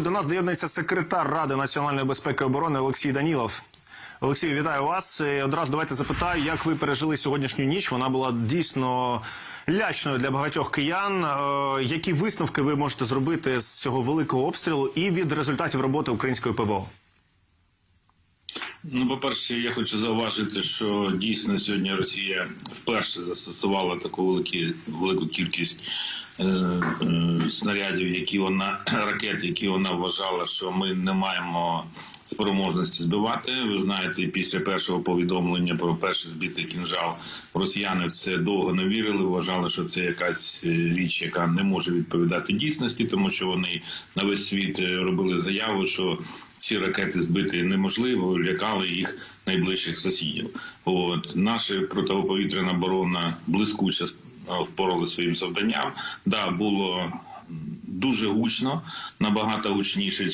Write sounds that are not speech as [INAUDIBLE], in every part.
До нас доєднується секретар Ради національної безпеки і оборони Олексій Данілов. Олексій, вітаю вас. І Одразу давайте запитаю, як ви пережили сьогоднішню ніч. Вона була дійсно лячною для багатьох киян. Е, Які висновки ви можете зробити з цього великого обстрілу і від результатів роботи української ПВО? Ну, по-перше, я хочу зауважити, що дійсно сьогодні Росія вперше застосувала таку великі, велику кількість е, е, снарядів, які вона [CLEARS THROAT] ракет, які вона вважала, що ми не маємо спроможності збивати. Ви знаєте, після першого повідомлення про перший збитий кінжал росіяни це довго не вірили. Вважали, що це якась е, річ, яка не може відповідати дійсності, тому що вони на весь світ е, робили заяву, що ці ракети збити неможливо, лякали їх найближчих сусідів. От наша протиповітряна оборона блискуче впорали своїм завданням. Да, було дуже гучно, набагато гучніше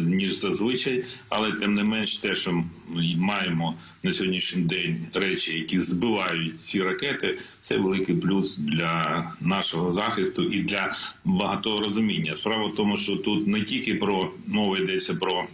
ніж зазвичай, але тим не менш, те, що ми маємо на сьогоднішній день речі, які збивають ці ракети, це великий плюс для нашого захисту і для багатого розуміння. Справа в тому, що тут не тільки про мова йдеться про.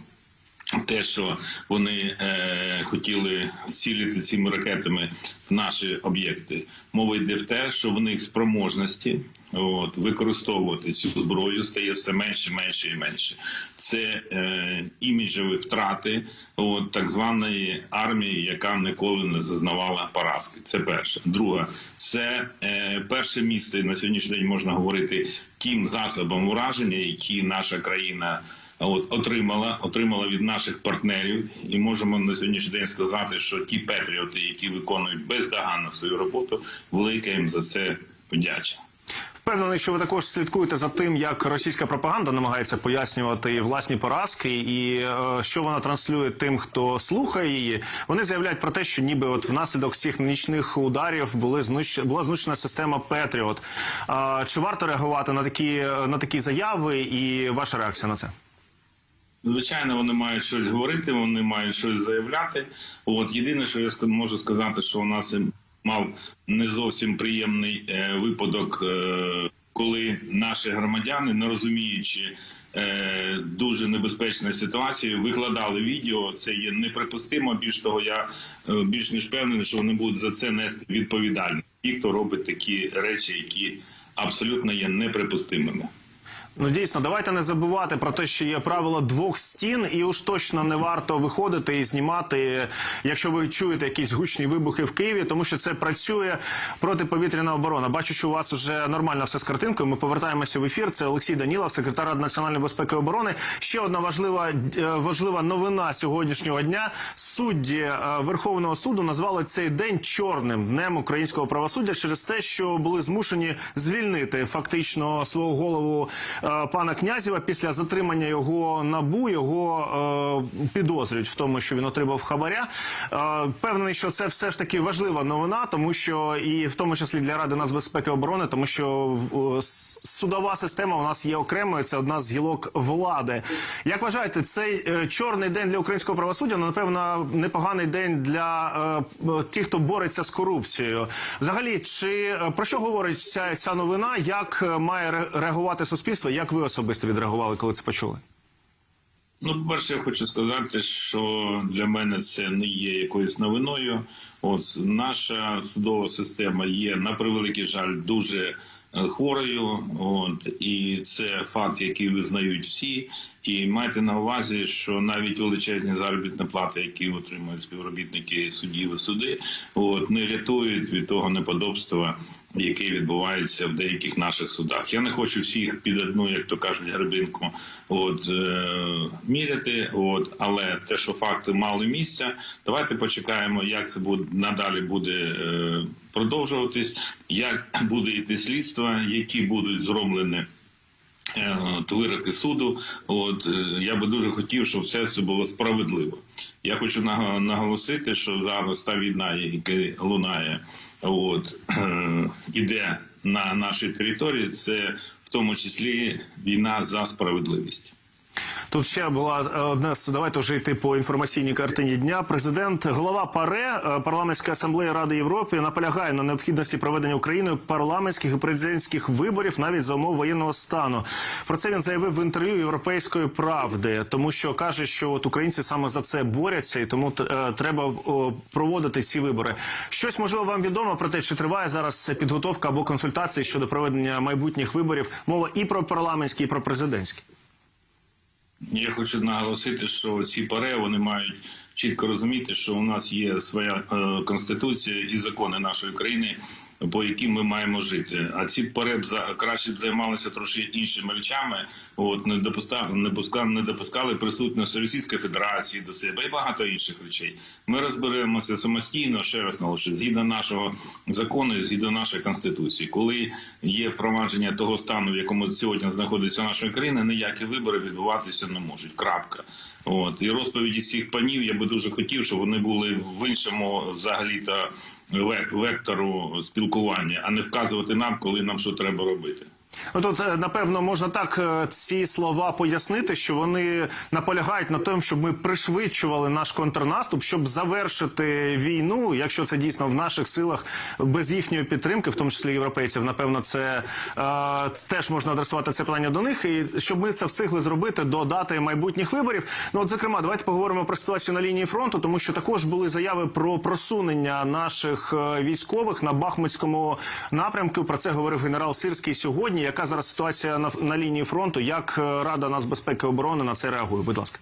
Те, що вони е, хотіли цілити цими ракетами в наші об'єкти, мова йде в те, що в них спроможності от, використовувати цю зброю стає все менше, менше і менше. Це е, іміджеві втрати от, так званої армії, яка ніколи не зазнавала поразки. Це перше. Друге, це е, перше місце на сьогоднішній день можна говорити тим засобам ураження, які наша країна. От отримала, отримала від наших партнерів, і можемо на сьогоднішній день сказати, що ті патріоти, які виконують бездоганно свою роботу, велика їм за це подяча. Впевнений, що ви також слідкуєте за тим, як російська пропаганда намагається пояснювати власні поразки, і е, що вона транслює тим, хто слухає її. Вони заявляють про те, що ніби от внаслідок всіх нічних ударів були знищ... була знищена система Петріот. А, чи варто реагувати на такі на такі заяви? І ваша реакція на це? Звичайно, вони мають щось говорити, вони мають щось заявляти. От єдине, що я можу сказати, що у нас мав не зовсім приємний е, випадок, е, коли наші громадяни, не розуміючи е, дуже небезпечної ситуації, викладали відео. Це є неприпустимо. Більш того, я більш ніж впевнений, що вони будуть за це нести відповідальність. Ті, хто робить такі речі, які абсолютно є неприпустимими. Ну дійсно, давайте не забувати про те, що є правило двох стін, і уж точно не варто виходити і знімати, якщо ви чуєте якісь гучні вибухи в Києві, тому що це працює протиповітряна оборона. Бачу, що у вас вже нормально все з картинкою. Ми повертаємося в ефір. Це Олексій Данілов, секретар національної безпеки і оборони. Ще одна важлива е, важлива новина сьогоднішнього дня. Судді е, Верховного суду назвали цей день чорним днем українського правосуддя через те, що були змушені звільнити фактично свого голову пана Князєва після затримання його набу. Його е, підозрюють в тому, що він отримав хабаря. Е, Певний, що це все ж таки важлива новина, тому що і в тому числі для ради нацбезпеки і оборони, тому що в- судова система у нас є окремою. Це одна з гілок влади. Як вважаєте, цей е, чорний день для українського правосуддя? Ну напевно, непоганий день для е, е, тих, хто бореться з корупцією. Взагалі, чи е, про що говорить ця, ця новина? Як е, має реагувати суспільство? Як ви особисто відреагували, коли це почули? Ну, перше, я хочу сказати, що для мене це не є якоюсь новиною. Ось наша судова система є на превеликий жаль дуже е, хворою. От і це факт, який визнають всі. І майте на увазі, що навіть величезні заробітні плати, які отримують співробітники судів і суди, от не рятують від того неподобства, яке відбувається в деяких наших судах. Я не хочу всіх під одну, як то кажуть, гребинку от е, міряти. От але те, що факти мали місця, давайте почекаємо, як це буде надалі буде е, продовжуватись, як буде йти слідство, які будуть зроблені. Е, Вироки суду, от е, я би дуже хотів, щоб все це було справедливо. Я хочу наго- наголосити, що зараз та війна, яка лунає, от е, іде на нашій території, це в тому числі війна за справедливість. Тут ще була е, одне з давайте вже йти по інформаційній картині дня. Президент, голова ПАРЕ е, парламентської асамблеї Ради Європи наполягає на необхідності проведення Україною парламентських і президентських виборів навіть за умов воєнного стану. Про це він заявив в інтерв'ю Європейської правди, тому що каже, що от українці саме за це борються, і тому е, треба проводити ці вибори. Щось можливо вам відомо про те, чи триває зараз підготовка або консультації щодо проведення майбутніх виборів. Мова і про парламентські, і про президентські. Я хочу наголосити, що ці пари вони мають чітко розуміти, що у нас є своя е, конституція і закони нашої країни, по яким ми маємо жити. А ці пари б за краще б займалися трошки іншими речами. От не допускали, не пускали, не допускали присутності Російської Федерації до себе і багато інших речей. Ми розберемося самостійно, ще раз наголошую, згідно нашого закону, згідно нашої конституції, коли є впровадження того стану, в якому сьогодні знаходиться наша країна, ніякі вибори відбуватися не можуть. Крапка. От і розповіді цих панів я би дуже хотів, щоб вони були в іншому взагалі та вектору спілкування, а не вказувати нам, коли нам що треба робити. Тут е, напевно можна так е, ці слова пояснити, що вони наполягають на тому, щоб ми пришвидшували наш контрнаступ, щоб завершити війну, якщо це дійсно в наших силах без їхньої підтримки, в тому числі європейців. Напевно, це е, теж можна адресувати це питання до них, і щоб ми це встигли зробити до дати майбутніх виборів. Ну от зокрема, давайте поговоримо про ситуацію на лінії фронту, тому що також були заяви про просунення наших е, військових на Бахмутському напрямку. Про це говорив генерал Сирський сьогодні. Яка зараз ситуація на, на лінії фронту? Як е, Рада нацбезпеки і оборони на це реагує? Будь ласка.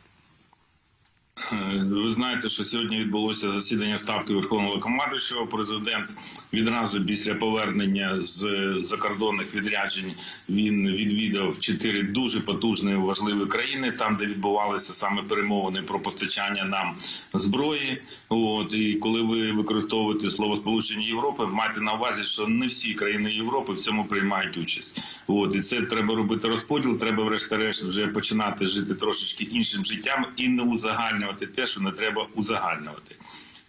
Е, Ви знаєте, що сьогодні відбулося засідання ставки Верховного командуючого. Президент відразу після повернення з закордонних відряджень він відвідав чотири дуже потужні важливі країни, там де відбувалися саме перемовини про постачання нам зброї. От і коли ви використовуєте слово Сполучені Європи, майте на увазі, що не всі країни Європи в цьому приймають участь. От і це треба робити розподіл. Треба, врешті-решт, вже починати жити трошечки іншим життям і не узагальнювати те, що не треба узагальнювати.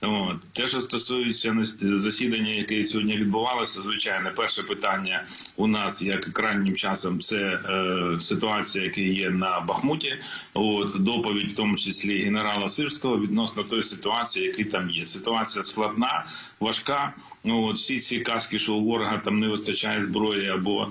От. Те, що стосується засідання, яке сьогодні відбувалося, звичайно, перше питання у нас, як крайнім часом, це е, ситуація, яка є на Бахмуті. От доповідь, в тому числі генерала Сирського, відносно тої ситуації, яка там є. Ситуація складна, важка. Ну от всі ці казки, що у ворога там не вистачає зброї або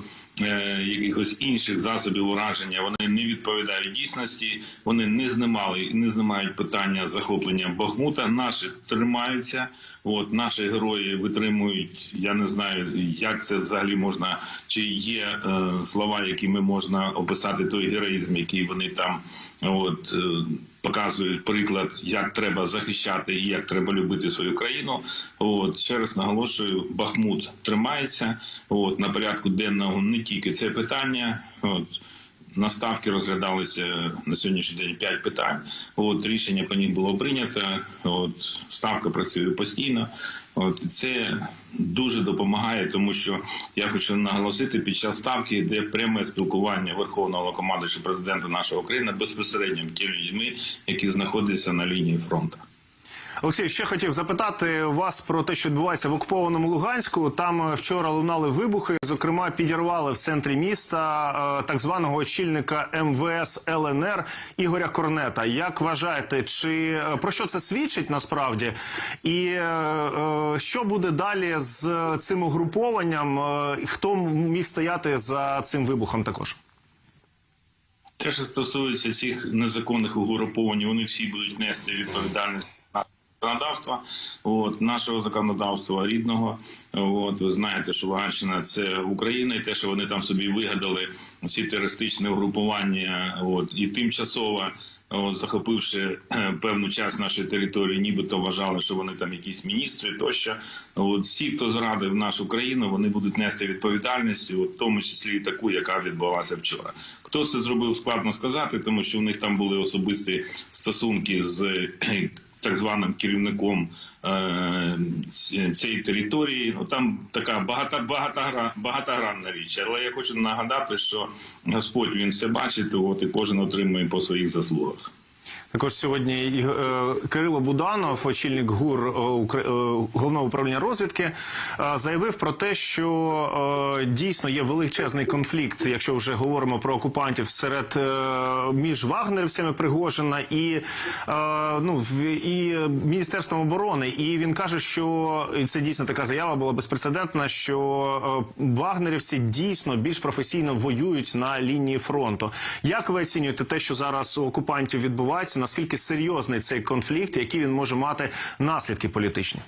якихось інших засобів ураження, вони не відповідають дійсності. Вони не знімали і не знімають питання захоплення Бахмута. Наші тримаються. От наші герої витримують. Я не знаю, як це взагалі можна, чи є е, слова, якими можна описати той героїзм, який вони там от. Е, Показують приклад, як треба захищати і як треба любити свою країну. От ще раз наголошую, Бахмут тримається. От на порядку денного не тільки це питання. От на ставки розглядалися на сьогоднішній день п'ять питань. От рішення по них було прийнято. От ставка працює постійно. От це дуже допомагає, тому що я хочу наголосити під час ставки йде пряме спілкування верховного командуюча президента нашої України безпосередньо тими людьми, які знаходяться на лінії фронту. Олексій, ще хотів запитати вас про те, що відбувається в окупованому Луганську. Там е, вчора лунали вибухи. Зокрема, підірвали в центрі міста е, так званого очільника МВС ЛНР Ігоря Корнета. Як вважаєте, чи е, про що це свідчить насправді? І що буде далі з цим угрупованням? Хто міг стояти за цим вибухом також? Те, що стосується цих незаконних угруповань, вони всі будуть нести відповідальність законодавства, от нашого законодавства рідного. От ви знаєте, що Луганщина це Україна, і те, що вони там собі вигадали ці терористичні угрупування, от і тимчасово. От, захопивши е, певну часть нашої території, нібито вважали, що вони там якісь міністри тощо. От всі, хто зрадив нашу країну, вони будуть нести відповідальність, от, в тому числі і таку, яка відбулася вчора. Хто це зробив, складно сказати, тому що у них там були особисті стосунки з так званим керівником е, цієї території. Ну там така багата, багатогра, багатогранна річ. Але я хочу нагадати, що Господь він все бачить, от і кожен отримує по своїх заслугах. Також сьогодні е, Кирило Буданов, очільник ГУР е, е, головного управління розвідки, заявив про те, що дійсно є величезний конфлікт, якщо вже говоримо про окупантів серед між вагнерівцями Пригожина і, ну, і Міністерством оборони. І він каже, що і це дійсно така заява була безпрецедентна, що вагнерівці дійсно більш професійно воюють на лінії фронту. Як ви оцінюєте те, що зараз у окупантів відбувається? Наскільки серйозний цей конфлікт, які він може мати наслідки політичні?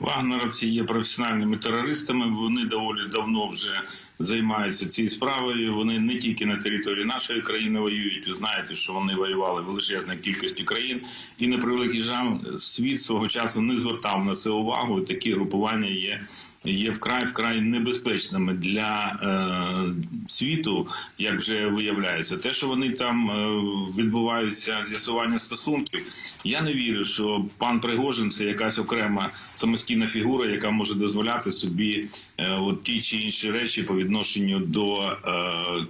Вагнеровці є професіональними терористами. Вони доволі давно вже займаються цією справою. Вони не тільки на території нашої країни воюють. Ви знаєте, що вони воювали в величезній кількості країн, і на превеликий жаль, світ свого часу не звертав на це увагу. Такі групування є. Є вкрай вкрай небезпечними для е, світу, як вже виявляється, те, що вони там е, відбуваються з'ясування стосунків. Я не вірю, що пан Пригожин це якась окрема самостійна фігура, яка може дозволяти собі е, от ті чи інші речі по відношенню до е,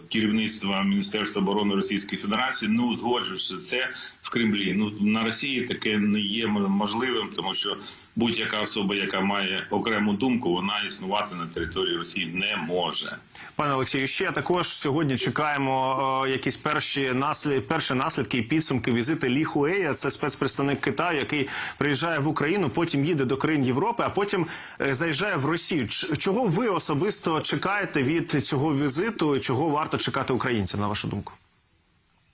керівництва Міністерства оборони Російської Федерації, не узгоджуючи це в Кремлі. Ну на Росії таке не є можливим, тому що будь-яка особа, яка має окрему думку, вона існувати на території Росії не може. Пане Олексію, ще також сьогодні чекаємо е, якісь перші наслід, перші наслідки і підсумки візити Лі Хуея. Це спецпредставник Китаю, який приїжджає в Україну, потім їде до країн Європи, а потім е, заїжджає в Росію. Ч- Чого ви особисто чекаєте від цього візиту? Чого варто чекати українцям, на вашу думку?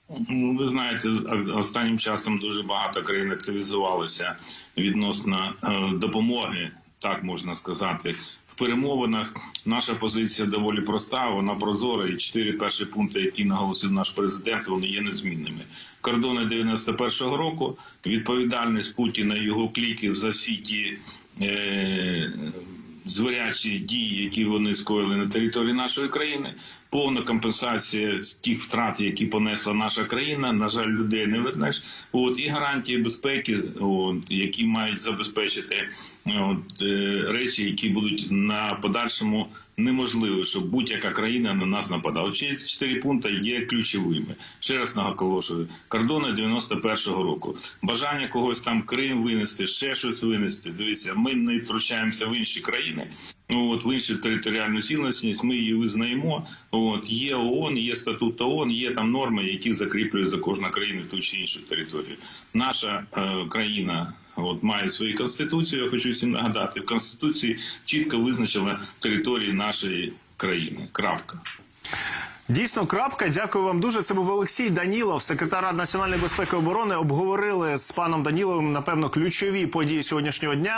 Ну, ви знаєте, останнім часом дуже багато країн активізувалися відносно е, допомоги, так можна сказати. В перемовинах наша позиція доволі проста, вона прозора. І чотири перші пункти, які наголосив наш президент, вони є незмінними. Кордони 91-го року, відповідальність Путіна і його кліків за всі ті. Е- Зворячі дії, які вони скоїли на території нашої країни, повна компенсація з тих втрат, які понесла наша країна. На жаль, людей не вернеш. От і гарантії безпеки, от, які мають забезпечити от, е, речі, які будуть на подальшому неможливо, щоб будь-яка країна на нас нападала. Ці чотири пункти є ключовими. Ще раз наголошую, кордони 91-го року. Бажання когось там Крим винести, ще щось винести. Дивіться, ми не втручаємося в інші країни. Ну от в іншу територіальну цілісність ми її визнаємо. От є ООН, є статут ООН, є там норми, які закріплює за кожна країна ту чи іншу територію. Наша е, країна от має свою конституцію. Я хочу всім нагадати. В конституції чітко визначила території нашої країни. Крапка. Дійсно, крапка. Дякую вам дуже. Це був Олексій Данілов, секретар Ради національної безпеки і оборони. Обговорили з паном Даніловим, напевно, ключові події сьогоднішнього дня.